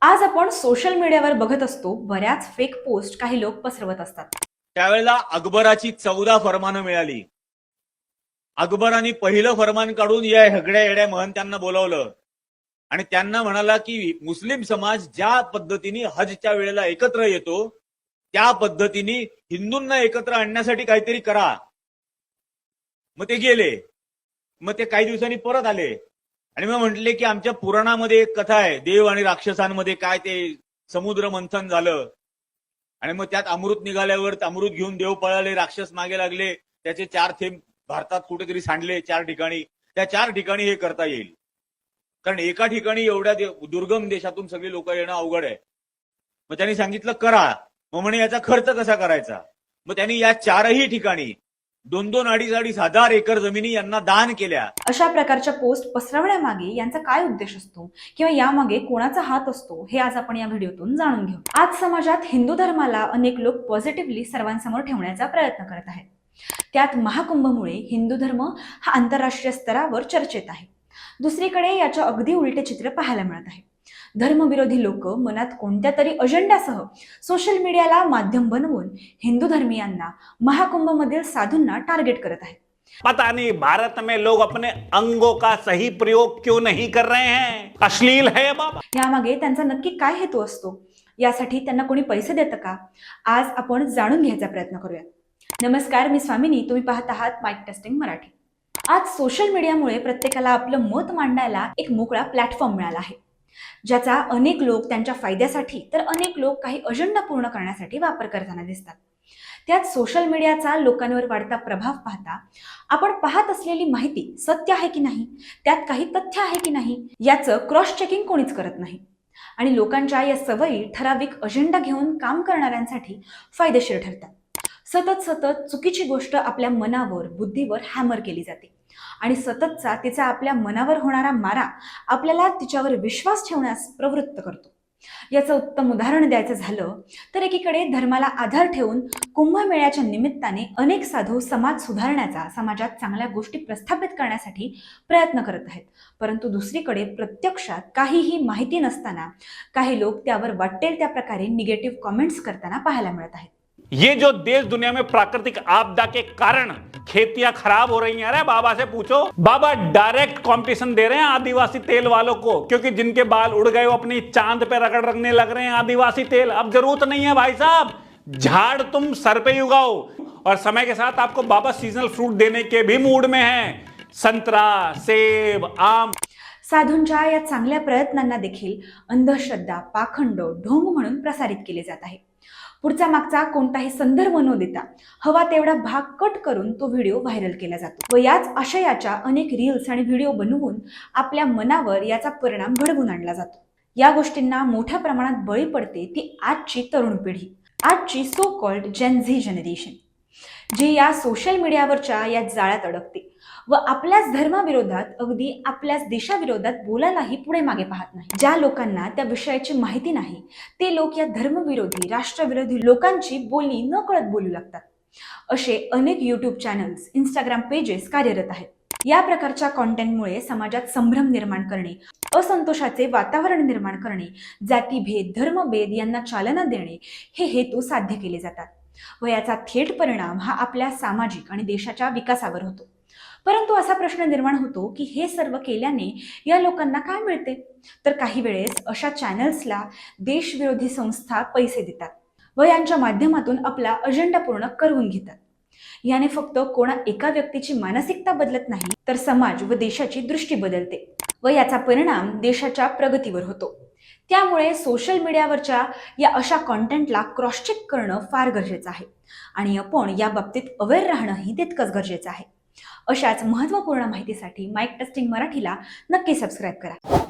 आज आपण सोशल मीडियावर बघत असतो बऱ्याच फेक पोस्ट काही लोक पसरवत असतात. त्यावेळेला अकबराची चौदा फरमानं मिळाली. अकबराने पहिलं फरमान काढून या हगड्या येड्या महंत्यांना बोलावलं. आणि त्यांना म्हणाला की मुस्लिम समाज ज्या पद्धतीने हजच्या वेळेला एकत्र येतो त्या पद्धतीने हिंदूंना एकत्र आणण्यासाठी काहीतरी करा. मग ते गेले. मग ते काही दिवसांनी परत आले. आणि मग म्हटले की आमच्या पुराणामध्ये एक कथा आहे देव आणि राक्षसांमध्ये काय ते समुद्र मंथन झालं. आणि मग त्यात अमृत निघाल्यावर अमृत घेऊन देव पळाले राक्षस मागे लागले त्याचे चार थेंब भारतात कुठेतरी सांडले चार ठिकाणी. त्या चार ठिकाणी हे करता येईल. कारण एका ठिकाणी एवढ्या दे- दुर्गम देशातून सगळी लोक येणं अवघड आहे. मग त्यांनी सांगितलं करा. मग म्हणे याचा खर्च कसा करायचा? मग त्यांनी या चारही ठिकाणी दोन दोन अडीच अडीच हजार एकर जमिनी यांना दान केल्या. अशा प्रकारच्या पोस्ट पसरवण्यामागे यांचा काय उद्देश असतो? किंवा यामागे कोणाचा हात असतो? हे आज आपण या व्हिडिओतून जाणून घेऊ. आज समाजात हिंदू धर्माला अनेक लोक पॉझिटिव्हली सर्वांसमोर ठेवण्याचा प्रयत्न करत आहेत. त्यात महाकुंभमुळे हिंदू धर्म हा आंतरराष्ट्रीय स्तरावर चर्चेत आहे. दुसरीकडे याच्या अगदी उलटे चित्र पाहायला मिळत आहे. धर्मविरोधी लोक मनात कोणत्या तरी अजेंड्यासह सोशल मीडियाला माध्यम बनवून हिंदू धर्मीयांना महाकुंभमधील साधूंना टार्गेट करत आहेत. पता नहीं भारत में लोग अपने अंगों का सही प्रयोग क्यों नहीं कर रहे हैं? अश्लील है बाबा यामागे त्यांचा नक्की काय हेतू असतो? यासाठी त्यांना कोणी पैसे देतं का? आज आपण जाणून घ्यायचा प्रयत्न करूया नमस्कार मी स्वामिनी. तुम्ही पाहत आहात माईक टेस्टिंग मराठी. आज सोशल मीडियामुळे प्रत्येकाला आपलं मत मांडायला एक मोकळा प्लॅटफॉर्म मिळाला आहे. ज्याचा अनेक लोक त्यांच्या फायद्यासाठी तर अनेक लोक काही अजेंडा पूर्ण करण्यासाठी वापर करताना दिसतात. त्यात सोशल मीडियाचा लोकांवर वाढता प्रभाव पाहता आपण पाहत असलेली माहिती सत्य आहे की नाही? त्यात काही तथ्य आहे की नाही? याचं क्रॉस चेकिंग कोणीच करत नाही. आणि लोकांच्या या सवयी ठराविक अजेंडा घेऊन काम करणाऱ्यांसाठी फायदेशीर ठरतात. सतत सतत चुकीची गोष्ट आपल्या मनावर बुद्धीवर हॅमर केली जाते. आणि सततचा तिचा आपल्या मनावर होणारा मारा आपल्याला तिच्यावर विश्वास ठेवण्यास प्रवृत्त करतो. याचं उत्तम उदाहरण द्यायचं झालं तर एकीकडे धर्माला आधार ठेवून कुंभमेळ्याच्या निमित्ताने अनेक साधू समाज सुधारण्याचा समाजात चांगल्या गोष्टी प्रस्थापित करण्यासाठी प्रयत्न करत आहेत. परंतु दुसरीकडे प्रत्यक्षात काहीही माहिती नसताना काही लोक त्यावर वाटेल त्या प्रकारे निगेटिव्ह कॉमेंट्स करताना पाहायला मिळत आहेत. ये जो देश दुनिया में प्राकृतिक आपदा के कारण खेतियाँ खराब हो रही हैं, अरे बाबा से पूछो। बाबा डायरेक्ट कंपटीशन दे रहे हैं आदिवासी तेल वालों को, क्योंकि जिनके बाल उड़ गए वो अपनी चाँद पे रगड़ रखने लग रहे हैं आदिवासी तेल। अब ज़रूरत नहीं है भाई साहब। झाड़ तुम सर पे उगाओ। और समय के साथ आपको बाबा सीजनल फ्रूट देने के भी मूड में है। संतरा, सेब, आम। साधूंच्या या चांगल्या प्रयत्नांना देखील अंधश्रद्धा, पाखंड, ढोंग म्हणून प्रसारित केले जात आहे. पुढचा मागचा कोणताही संदर्भ न देता हवा तेवढा भाग कट करून तो व्हिडिओ व्हायरल केला जातो. व याच आशयाच्या अनेक रील्स आणि व्हिडिओ बनवून आपल्या मनावर याचा परिणाम घडवून आणला जातो. या गोष्टींना मोठ्या प्रमाणात बळी पडते ती आजची तरुण पिढी. आजची so called Gen Z generation जी या सोशल मीडियावरच्या या जाळ्यात अडकते. व आपल्याच धर्माविरोधात अगदी आपल्याच देशाविरोधात बोलायलाही पुढे मागे पाहत नाही. ज्या लोकांना त्या विषयाची माहिती नाही ते लोक या धर्मविरोधी राष्ट्रविरोधी लोकांची बोलणी न कळत बोलू लागतात. असे अनेक युट्यूब चॅनल्स इंस्टाग्राम पेजेस कार्यरत आहेत. या प्रकारच्या कॉन्टेंटमुळे समाजात संभ्रम निर्माण करणे असंतोषाचे वातावरण निर्माण करणे जातीभेद धर्मभेद यांना चालना देणे हे हेतू साध्य केले जातात. व याचा थेट परिणाम हा आपल्या सामाजिक आणि देशाच्या विकासावर होतो. परंतु असा प्रश्न निर्माण होतो की हे सर्व केल्याने या लोकांना काय मिळते? तर काही वेळेस अशा चॅनल्सला देशविरोधी संस्था पैसे देतात. व यांच्या माध्यमातून आपला अजेंडा पूर्ण करून घेतात. याने फक्त कोणा एका व्यक्तीची मानसिकता बदलत नाही तर समाज व देशाची दृष्टी बदलते व याचा परिणाम देशाच्या प्रगतीवर होतो. त्यामुळे सोशल मीडियावरच्या या अशा कॉन्टेंटला क्रॉस चेक करणं फार गरजेचं आहे. आणि आपण या बाबतीत अवेअर राहणंही तितकंच गरजेचं आहे. अशाच महत्त्वपूर्ण माहितीसाठी माईक टेस्टिंग मराठीला नक्की सबस्क्राईब करा.